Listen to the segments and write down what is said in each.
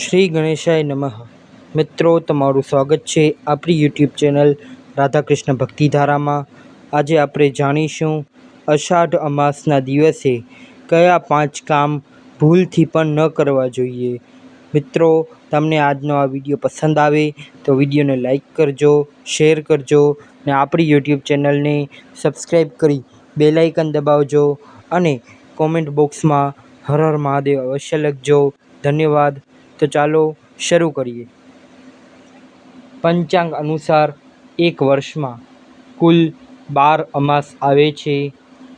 શ્રી ગણેશાય નમઃ. મિત્રો, તમારું સ્વાગત છે આપણી યુટ્યુબ ચેનલ રાધાકૃષ્ણ ભક્તિધારામાં. આજે આપણે જાણીશું અષાઢ અમાસના દિવસે કયા પાંચ કામ ભૂલથી પણ ન કરવા જોઈએ. મિત્રો, તમને આજનો આ વીડિયો પસંદ આવે તો વિડીયોને લાઈક કરજો, શેર કરજો ને આપણી યુટ્યુબ ચેનલને સબસ્ક્રાઈબ કરી બેલાઇકન દબાવજો અને કોમેન્ટ બોક્સમાં હર હર મહાદેવ અવશ્ય લખજો. ધન્યવાદ. તો ચાલો શરૂ કરીએ. પંચાંગ અનુસાર એક વર્ષમાં કુલ બાર અમાસ આવે છે.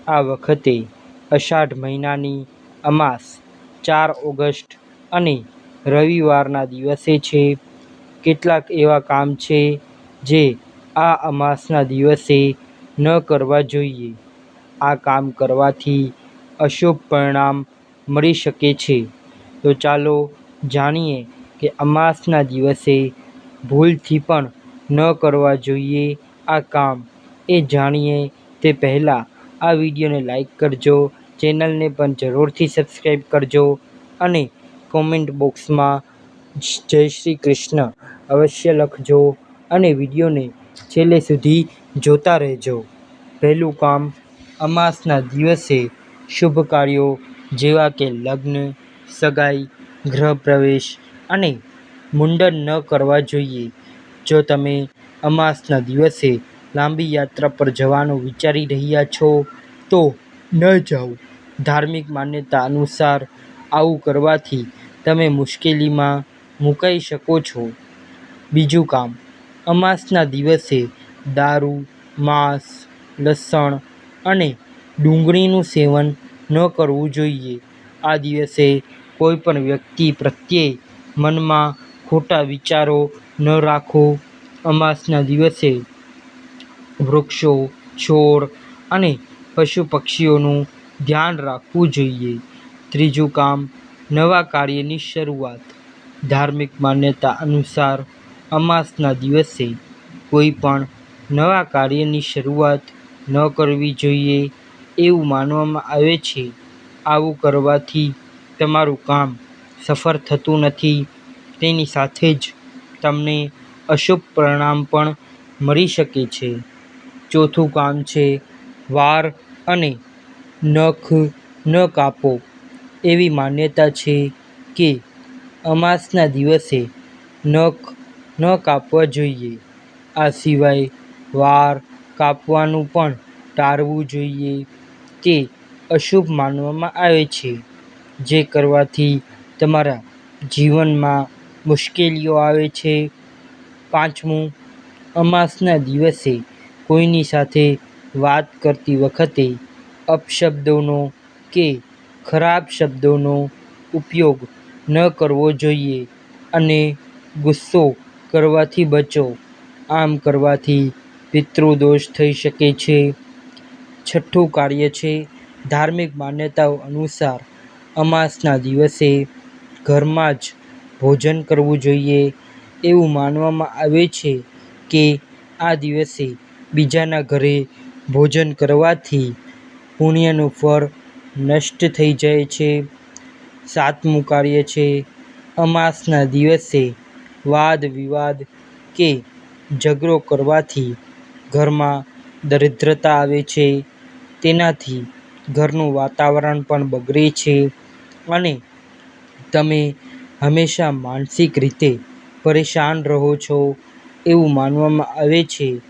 આ વખતે અષાઢ મહિનાની અમાસ ચાર ઓગસ્ટ અને રવિવારના દિવસે છે. કેટલાક એવા કામ છે જે આ અમાસના દિવસે ન કરવા જોઈએ. આ કામ કરવાથી અશુભ પરિણામ મળી શકે છે. તો ચાલો જાણીએ કે અમાસના દિવસે ભૂલથી પણ ન કરવા જોઈએ આ કામ. એ જાણીએ તે પહેલાં આ વિડીયોને લાઈક કરજો, ચેનલને પણ જરૂરથી સબસ્ક્રાઈબ કરજો અને કોમેન્ટ બોક્સમાં જય શ્રી કૃષ્ણ અવશ્ય લખજો અને વિડીયોને છેલ્લે સુધી જોતા રહેજો. પહેલું કામ, અમાસના દિવસે શુભ કાર્યો જેવા કે લગ્ન, સગાઈ ગૃહપ્રવેશ અને મુંડન ન કરવા જોઈએ. જો તમે અમાસના દિવસે લાંબી યાત્રા પર જવાનું વિચારી રહ્યા છો, તો ન જાઓ. ધાર્મિક માન્યતા અનુસાર આવું કરવાથી તમે મુશ્કેલીમાં મુકાઈ શકો છો. બીજું કામ, અમાસના દિવસે દારૂ, માંસ, લસણ અને ડુંગળીનું સેવન ન કરવું જોઈએ. આ દિવસે કોઈ પણ વ્યક્તિ પ્રત્યે મનમાં ખોટા વિચારો ન રાખો. અમાસના દિવસે વૃક્ષો, છોડ અને પશુ પક્ષીઓનું ધ્યાન રાખવું જોઈએ. ત્રીજું કામ, નવા કાર્યની શરૂઆત. ધાર્મિક માન્યતા અનુસાર અમાસના દિવસે કોઈ પણ નવા કાર્યની શરૂઆત ન કરવી જોઈએ એવું માનવામાં આવે છે. આવું કરવાથી તમારું કામ સફળ થતું નથી. તેની સાથે જ તમને અશુભ પરિણામ પણ મળી શકે છે. ચોથું કામ છે વાળ અને નખ ન કાપો. એવી માન્યતા છે કે અમાસના દિવસે નખ ન કાપવા જોઈએ. આ સિવાય વાળ કાપવાનું પણ ટાળવું જોઈએ તે અશુભ માનવામાં આવે છે. જે કરવાથી તમારા જીવનમાં મુશ્કેલીઓ આવે છે. પાંચમું, અમાસના દિવસે કોઈની સાથે વાત કરતી વખતે અપશબ્દોનો કે ખરાબ શબ્દોનો ઉપયોગ ન કરવો જોઈએ અને ગુસ્સો કરવાથી બચો. આમ કરવાથી પિતૃદોષ થઈ શકે છે. છઠ્ઠું કાર્ય છે ધાર્મિક માન્યતાઓ અનુસાર અમાસના દિવસે ઘરમાં જ ભોજન કરવું જોઈએ એવું માનવામાં આવે છે કે આ દિવસે બીજાના ઘરે ભોજન કરવાથી પુણ્યનું ફળ નષ્ટ થઈ જાય છે. સાતમું કાર્ય છે અમાસના દિવસે વાદ વિવાદ કે ઝઘડો કરવાથી ઘરમાં દરિદ્રતા આવે છે. તેનાથી ઘરનું વાતાવરણ પણ બગડે છે. અને તમે હંમેશા માનસિક રીતે પરેશાન રહો છો. એવું માનવામાં આવે છે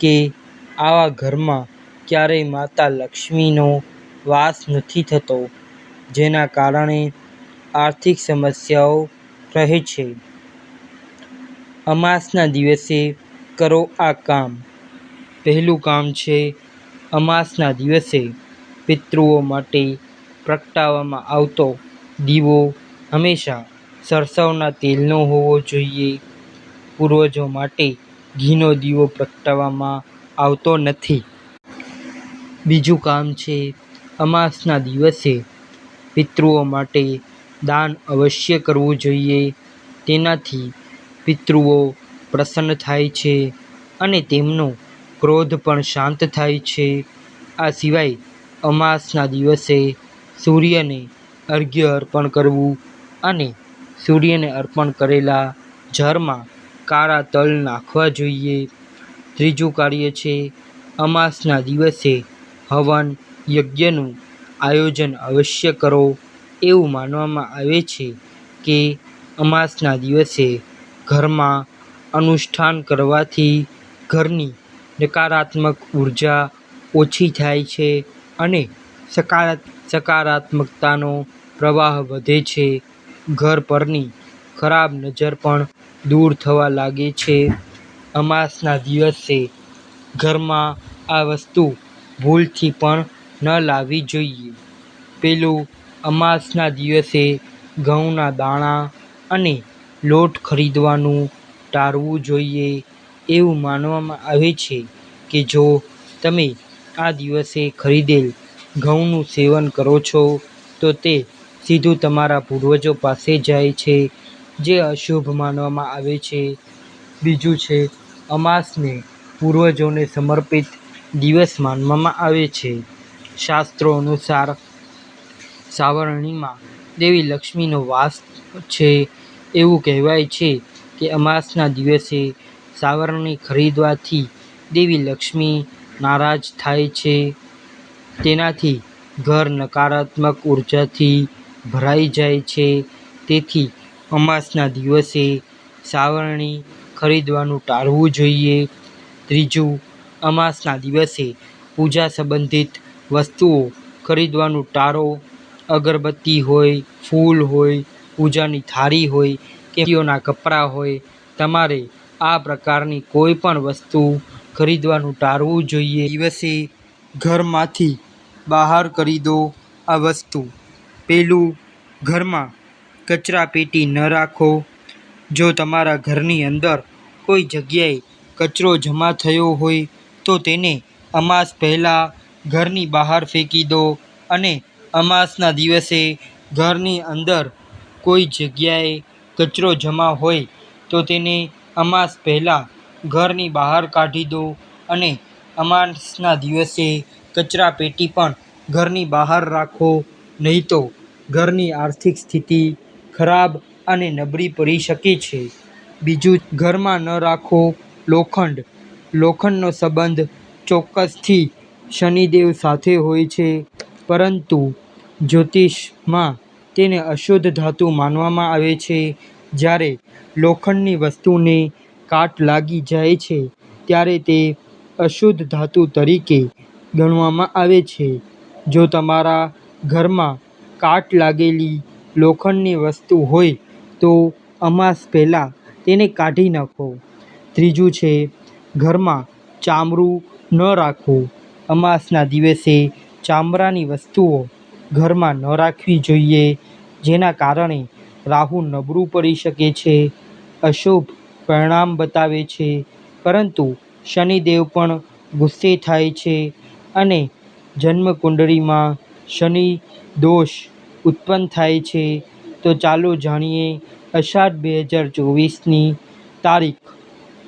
કે આવા ઘરમાં ક્યારેય માતા લક્ષ્મીનો વાસ નથી થતો, જેના કારણે આર્થિક સમસ્યાઓ રહે છે. અમાસના દિવસે કરો આ કામ. પહેલું કામ છે અમાસના દિવસે પિતૃઓ માટે પ્રગટાવવામાં આવતો દીવો હંમેશા સરસવના તેલનો હોવો જોઈએ. પૂર્વજો માટે ઘીનો દીવો પ્રગટાવવામાં આવતો નથી. બીજું કામ છે, અમાસના દિવસે પિતૃઓ માટે દાન અવશ્ય કરવું જોઈએ. તેનાથી પિતૃઓ પ્રસન્ન થાય છે અને તેમનો ક્રોધ પણ શાંત થાય છે. આ સિવાય અમાસના દિવસે સૂર્યને અર્ઘ્ય અર્પણ કરવું અને સૂર્યને અર્પણ કરેલા જળમાં કાળા તલ નાખવા જોઈએ. ત્રીજું કાર્ય છે, અમાસના દિવસે હવન યજ્ઞનું આયોજન અવશ્ય કરો. એવું માનવામાં આવે છે કે અમાસના દિવસે ઘરમાં અનુષ્ઠાન કરવાથી ઘરની નકારાત્મક ઊર્જા ઓછી થાય છે અને સકારાત્મકતાનો પ્રવાહ વધે છે. ઘર પરની ખરાબ નજર પણ દૂર થવા લાગે છે. અમાસના દિવસે ઘરમાં આ વસ્તુ ભૂલથી પણ ન લાવવી જોઈએ. પેલું અમાસના દિવસે ઘઉંના દાણા અને લોટ ખરીદવાનું ટાળવું જોઈએ. એવું માનવામાં આવે છે કે જો તમે આ દિવસે ખરીદેલ ઘઉંનું સેવન કરો છો, તો તે સીધું તમારા પૂર્વજો પાસે જાય છે, જે અશુભ માનવામાં આવે છે. બીજું છે, અમાસને પૂર્વજોને સમર્પિત દિવસ માનવામાં આવે છે. શાસ્ત્રો અનુસાર સાવરણીમાં દેવી લક્ષ્મીનો વાસ છે. એવું કહેવાય છે કે અમાસના દિવસે સાવરણી ખરીદવાથી દેવી લક્ષ્મી નારાજ થાય છે. તેનાથી ઘર નકારાત્મક ઉર્જાથી ભરાઈ જાય છે. તેથી અમાસના દિવસે સાવરણી ખરીદવાનું ટાળવું જોઈએ. ત્રીજું, અમાસના દિવસે પૂજા સંબંધિત વસ્તુઓ ખરીદવાનું ટાળો. અગરબત્તી હોય, ફૂલ હોય, પૂજાની થાળી હોય કે કપડાં હોય, તમારે આ પ્રકારની કોઈ પણ વસ્તુ ખરીદવાનું ટાળવું જોઈએ. દિવસે ઘરમાંથી બહાર કરી દો આ વસ્તુ. પેલું ઘરમાં કચરાપેટી ન રાખો. જો તમારા ઘરની અંદર કોઈ જગ્યાએ કચરો જમા થયો હોય, તો તેને અમાસ પહેલાં ઘરની બહાર ફેંકી દો અને અમાસના દિવસે ઘરની અંદર કોઈ જગ્યાએ કચરો જમા હોય, તો તેને અમાસ પહેલાં ઘરની બહાર કાઢી દો અને અમાસના દિવસે કચરાપેટી પણ ઘરની બહાર રાખો, નહીં તો ઘરની આર્થિક સ્થિતિ ખરાબ અને નબળી પડી શકે છે. બીજું, ઘરમાં ન રાખો લોખંડ. લોખંડનો સંબંધ ચોક્કસથી શનિદેવ સાથે હોય છે, પરંતુ જ્યોતિષમાં તેને અશુદ્ધ ધાતુ માનવામાં આવે છે. જ્યારે લોખંડની વસ્તુને કાટ લાગી જાય છે, ત્યારે તે અશુદ્ધ ધાતુ તરીકે ગણવામાં આવે છે. જો તમારા ઘરમાં કાટ લાગેલી લોખંડની વસ્તુ હોય, તો અમાસ પહેલાં તેને કાઢી નાખો. ત્રીજું છે, ઘરમાં ચામડું ન રાખવું અમાસના દિવસે ચામડાની વસ્તુઓ ઘરમાં ન રાખવી જોઈએ, જેના કારણે રાહુ નબળું પડી શકે છે, અશુભ પરિણામ બતાવે છે. પરંતુ શનિદેવ પણ ગુસ્સે થાય છે અને જન્મકુંડળીમાં શનિ દોષ ઉત્પન્ન થાય છે. તો ચાલો જાણીએ અષાઢ બે હજાર ચોવીસની તારીખ.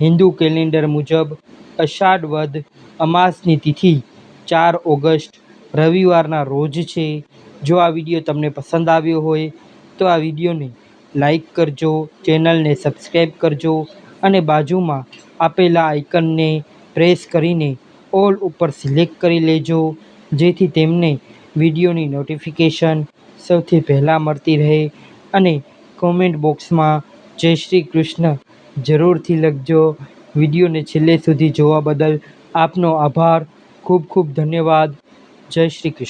હિન્દુ કેલેન્ડર મુજબ અષાઢ વદ અમાસની તિથિ ચાર ઓગસ્ટ રવિવારના રોજ છે. જો આ વીડિયો તમને પસંદ આવ્યો હોય તો આ વિડીયોને લાઈક કરજો, ચેનલને સબસ્ક્રાઈબ કરજો અને બાજુમાં આપેલા આઇકનને પ્રેસ કરીને ઓલ ઉપર સિલેક્ટ કરી લેજો, જેથી તેમને વિડીયોની નોટિફિકેશન સૌથી પહેલાં મળતી રહે અને કોમેન્ટ બોક્સમાં જય શ્રી કૃષ્ણ જરૂરથી લખજો. વિડીયોને છેલ્લે સુધી જોવા બદલ આપનો આભાર. ખૂબ ખૂબ ધન્યવાદ. જય શ્રી કૃષ્ણ.